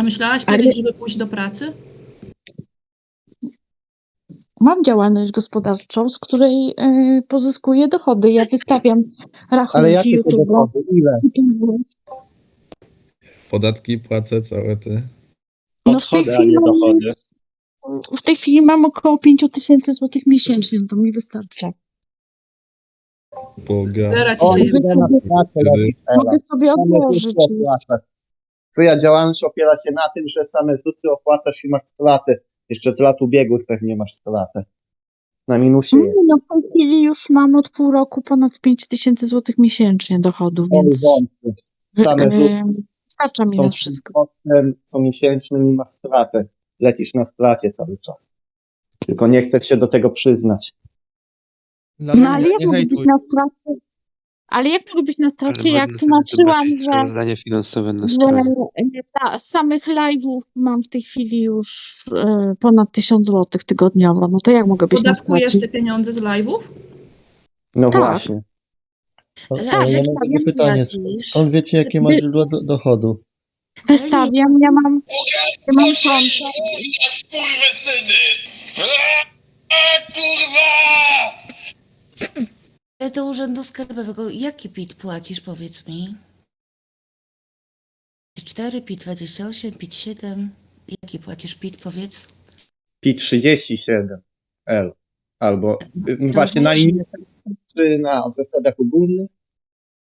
A myślałaś Ale- kiedyś, żeby pójść do pracy? Mam działalność gospodarczą, z której y, pozyskuję dochody. Ja wystawiam Ale rachunki jakie to YouTube. dochody? Ile? Podatki płacę całe ty. No w tej Odchody, a chwili nie mam- dochody. W tej chwili mam około 5 tysięcy złotych miesięcznie, no to mi wystarcza. Boga. Zera ci O, się idę na pracę, Wtedy- robić Mogę sobie Same odłożyć. Twoja działalność opiera się na tym, że same ZUSy opłacasz i masz stratę. Jeszcze z lat ubiegłych pewnie masz stratę. Na minusie. No w tej chwili już mam od pół roku ponad 5 tysięcy złotych miesięcznie dochodu, Oj, więc. Same ZUSy starcza mi są na wszystko. kosztem co miesięcznym i masz stratę. Lecisz na stracie cały czas. Tylko nie chcę się do tego przyznać. No ale jak mogę być na stracie? Ale jak mogę być na stracie, Ale jak tłumaczyłam, że, sprawozdanie finansowe na że stronie. ta, z samych live'ów mam w tej chwili już e, ponad 1000 złotych tygodniowo. No to jak mogę być na Podatkujesz stracie? te pieniądze z live'ów? No Tak. właśnie. Ale Tak, ja jak mam takie pytanie, płacisz. skąd wiecie jakie masz źródła do, dochodu? Wystawiam, ja mam, ja mam konto. Skurwysyny! A, a, kurwa! Ale do urzędu skarbowego jaki PIT płacisz, powiedz mi? PIT 4, PIT 28, PIT 7. Jaki płacisz PIT, powiedz? P37L. Albo y, właśnie na linii czy na zasadach ogólnych.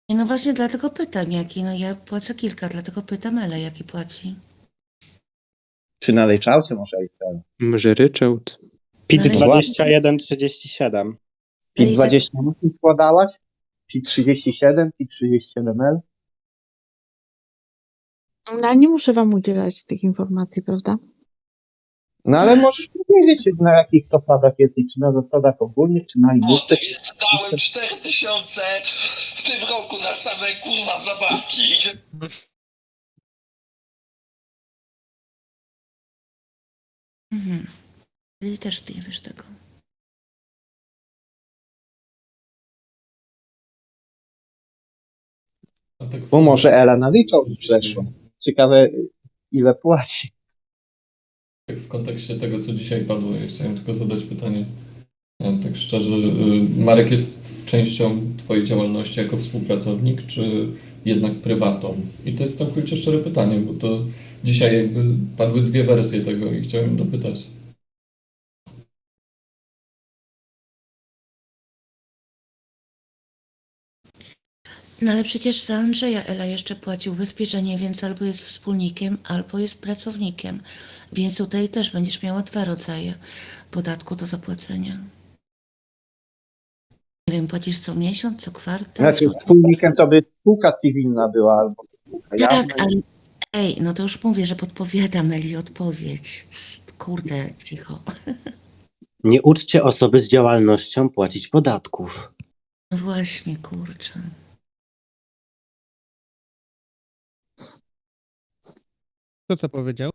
Nie, No właśnie dlatego pytam jaki. No ja płacę kilka, dlatego pytam Ele jaki płaci. Czy na ryczałcie może Excel? Może ryczałt? PIT właśnie. 2137. PIT Ej, 28 składałaś? PIT 37, PIT 37L? No, nie muszę wam udzielać tych informacji, prawda? No ale możesz powiedzieć, na jakich zasadach jesteś, czy na zasadach ogólnych, czy na innych. Dałem 4000 w tym roku na same kurwa zabawki. Mhm. Czyli też ty nie wiesz tego. Bo może Ela naliczał przeszło. Ciekawe, ile płaci. Tak w kontekście tego, co dzisiaj padło, ja chciałem tylko zadać pytanie. e, Tak szczerze, y, Marek jest częścią Twojej działalności jako współpracownik, czy jednak prywatą? I to jest całkowicie szczere pytanie, bo to dzisiaj jakby padły dwie wersje tego i chciałem dopytać. No ale przecież za Andrzeja Ela jeszcze płaci ubezpieczenie, więc albo jest wspólnikiem, albo jest pracownikiem. Więc tutaj też będziesz miała dwa rodzaje podatku do zapłacenia. Nie wiem, płacisz co miesiąc, co kwartał? Znaczy, co... wspólnikiem to by spółka cywilna była, albo spółka jawna. Tak, ale ej, no to już mówię, że podpowiadam Eli odpowiedź. Kurde, cicho. Nie uczcie osoby z działalnością płacić podatków. No właśnie, kurczę. Kto co powiedział?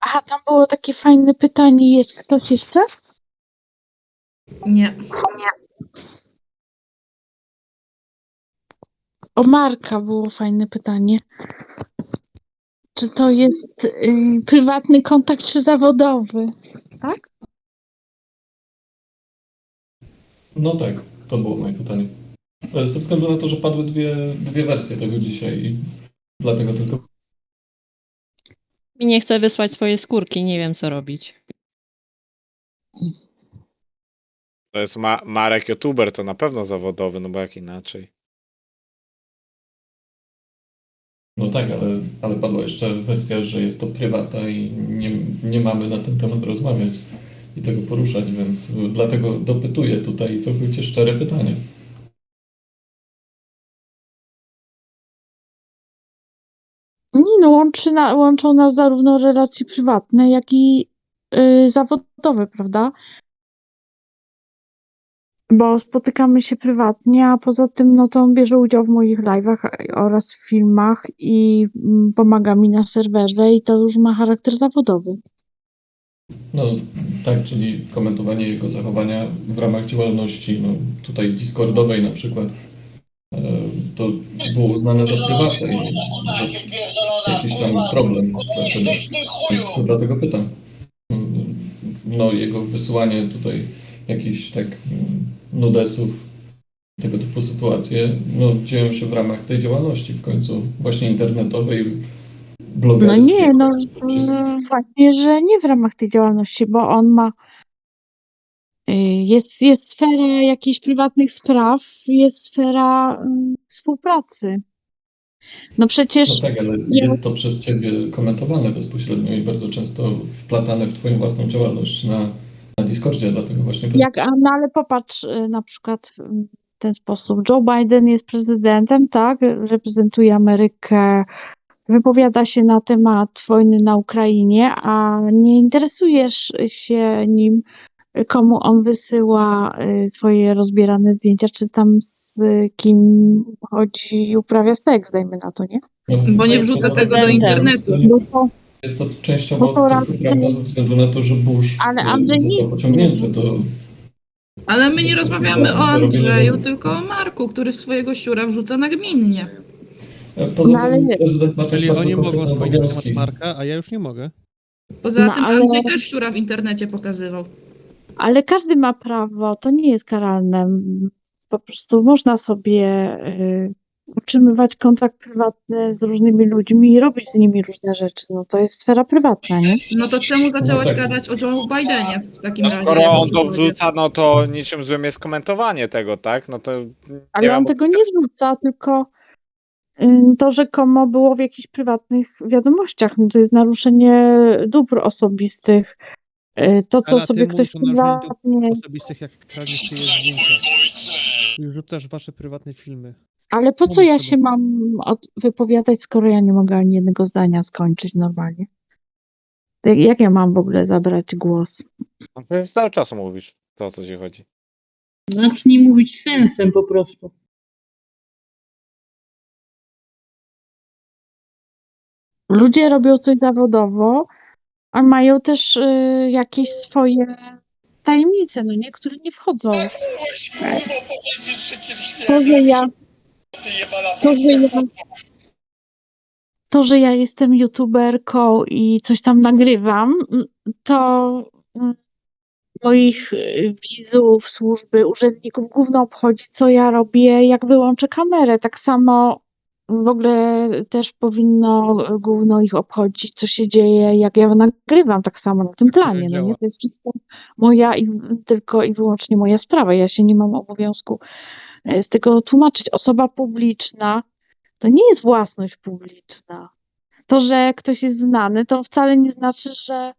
Aha, tam było takie fajne pytanie. Jest ktoś jeszcze? Nie. O Marka było fajne pytanie. Czy to jest y, prywatny kontakt, czy zawodowy? Tak? No tak, to było moje pytanie. Ze względu na to, że padły dwie, dwie wersje tego dzisiaj i dlatego tylko Mi nie chce wysłać swojej skórki, nie wiem co robić. To jest Ma- Marek YouTuber, to na pewno zawodowy, no bo jak inaczej. No tak, ale, ale padła jeszcze wersja, że jest to prywata i nie, nie mamy na ten temat rozmawiać i tego poruszać, więc dlatego dopytuję tutaj całkowicie szczere pytanie. Nie no, łączy na, łączą nas zarówno relacje prywatne, jak i y, zawodowe, prawda? Bo spotykamy się prywatnie, a poza tym no to on bierze udział w moich live'ach oraz w filmach i mm, pomaga mi na serwerze i to już ma charakter zawodowy. No tak, czyli komentowanie jego zachowania w ramach działalności, no tutaj Discordowej na przykład, e, to było uznane za prywatne i że jakiś tam problem dla ciebie. Więc to dlatego pytam. No jego wysyłanie tutaj jakichś tak mm, nudesów, tego typu sytuacje, no dzieją się w ramach tej działalności w końcu właśnie internetowej, No blogerskiej. nie, no Czy- mm, właśnie, że nie w ramach tej działalności, bo on ma y, jest, jest sfera jakichś prywatnych spraw, jest sfera mm, współpracy. No przecież No tak, ale jest to przez ciebie komentowane bezpośrednio i bardzo często wplatane w twoją własną działalność na, na Discordzie, dlatego właśnie. Jak, no ale popatrz y, na przykład w ten sposób. Joe Biden jest prezydentem, tak? Reprezentuje Amerykę, wypowiada się na temat wojny na Ukrainie, a nie interesujesz się nim, komu on wysyła y, swoje rozbierane zdjęcia, czy tam z kim chodzi i uprawia seks, dajmy na to, nie? No, Bo nie no, wrzuca tego do internetu. Bo to, Jest to częściowo No to tylko raczej- prawda ze względu na to, że Bush Ale y, Andrzej nie został jest- pociągnięty do... Ale my nie rozmawiamy o Andrzeju, tylko o Marku, który swojego siura wrzuca nagminnie. E, Poza No, ale tym nie. prezydent ma też Czyli bardzo oni mogą konkretne obowiązki. temat Marka, a ja już nie mogę. Poza No, tym ale- Andrzej też siura w internecie pokazywał. Ale każdy ma prawo, to nie jest karalne. Po prostu można sobie y, utrzymywać kontakt prywatny z różnymi ludźmi i robić z nimi różne rzeczy. No to jest sfera prywatna, nie? No to czemu zaczęłaś tak. gadać o Joe Bidenie w takim No, razie? skoro jak on to wrzuca, no to niczym złym jest komentowanie tego, tak? No to nie Ale on tego nie wrzuca, tylko ym, to rzekomo było w jakichś prywatnych wiadomościach. No to jest naruszenie dóbr osobistych. Y, To, co ty sobie mówisz ktoś o naruszeniu dóbr prywatnie... Osobistych, jak kradniesz czyjeś zdjęcia. I wrzucasz wasze prywatne filmy. Ale po co ja się mam od, wypowiadać, skoro ja nie mogę ani jednego zdania skończyć normalnie? Jak, jak ja mam w ogóle zabrać głos? No, przecież cały czas mówisz, to o co ci chodzi. Zacznij mówić sensem po prostu. Ludzie robią coś zawodowo, a mają też y, jakieś swoje tajemnice, no nie, które nie wchodzą. Mogłeś kurwa powiedzieć, że kimś To, że ja, to, że ja, to, że ja jestem youtuberką i coś tam nagrywam, mm, to mm, moich y, widzów, służby, urzędników gówno obchodzi, co ja robię, jak wyłączę kamerę. Tak samo w ogóle też powinno gówno ich obchodzić, co się dzieje, jak ja nagrywam, tak samo na tym planie. No nie? To jest wszystko moja i tylko i wyłącznie moja sprawa. Ja się nie mam obowiązku z tego tłumaczyć. Osoba publiczna to nie jest własność publiczna. To, że ktoś jest znany, to wcale nie znaczy, że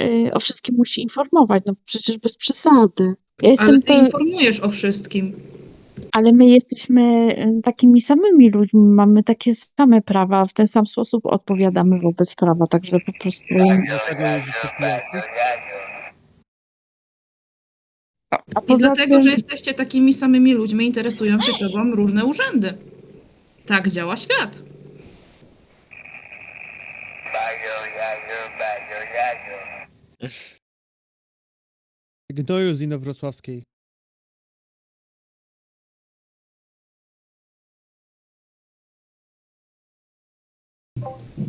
y, o wszystkim musi informować. No przecież bez przesady. Ja jestem Ale ty to, informujesz o wszystkim. ale my jesteśmy y, takimi samymi ludźmi, mamy takie same prawa, w ten sam sposób odpowiadamy wobec prawa, także po prostu Dlatego jeździcie pijacy. A I poza dlatego, tym, że jesteście takimi samymi ludźmi, interesują się tobą różne urzędy. Tak działa świat. Gnoju z Inowrocławskiej.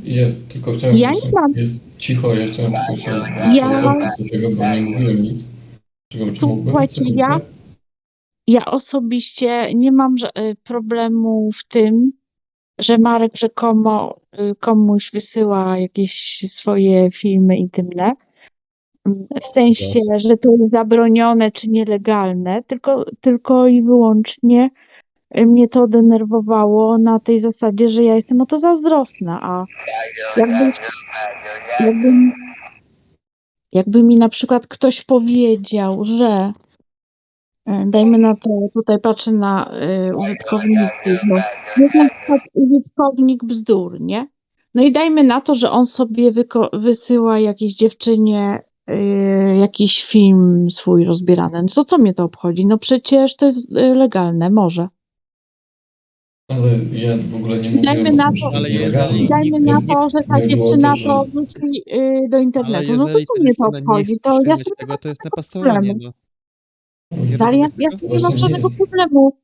Ja tylko chciałem, Ja nie mam- jest cicho, ja chciałem tylko się Ja- odnieść do tego, bo nie mówiłem nic. Słuchajcie, ja- Ja osobiście nie mam y, problemu w tym, że Marek rzekomo y, komuś wysyła jakieś swoje filmy intymne. W sensie, że to jest zabronione czy nielegalne, tylko, tylko i wyłącznie mnie to denerwowało na tej zasadzie, że ja jestem o to zazdrosna, a jakby, jakby, jakby mi na przykład ktoś powiedział, że E, Dajmy na to, tutaj patrzę na y, użytkowników. No. Jest na przykład użytkownik bzdur, nie? No i dajmy na to, że on sobie wysyła jakiejś dziewczynie y, jakiś film swój rozbierany. No co mnie to obchodzi? No przecież to jest legalne, może. Ale ja w ogóle nie mówię Dajmy o na to- Ale jeżeli-. Dajmy na to, że ta dziewczyna to wrzuci y, do internetu. No to jeżeli co mnie to dziewczyna nie obchodzi? chce To ja z tym tego, to jest problemu. napastowanie. No. Nie Ale ja, ja z tego? tym nie mam Właśnie żadnego jest. problemu.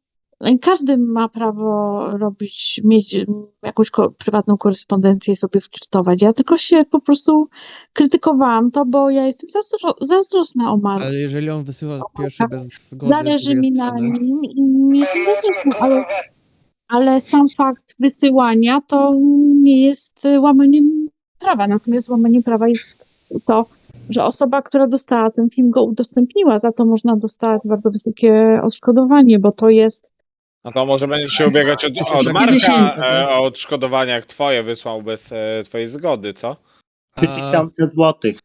Każdy ma prawo robić, mieć mm, jakąś ko- prywatną korespondencję i sobie flirtować. Ja tylko się po prostu krytykowałam to, bo ja jestem zazdro zazdrosna o Marka. Ale jeżeli on wysyła pierwszy bez zgody, Zależy mi na sprzedany, nim i jestem zazdrosna, ale, ale sam fakt wysyłania to nie jest y, łamaniem prawa. Natomiast łamaniem prawa jest to, że osoba, która dostała ten film, go udostępniła. Za to można dostać bardzo wysokie odszkodowanie, bo to jest No to może będziesz się ubiegać od, od tak Marka e, o odszkodowanie, jak twoje wysłał bez e, twojej zgody, co? a 3000 złotych.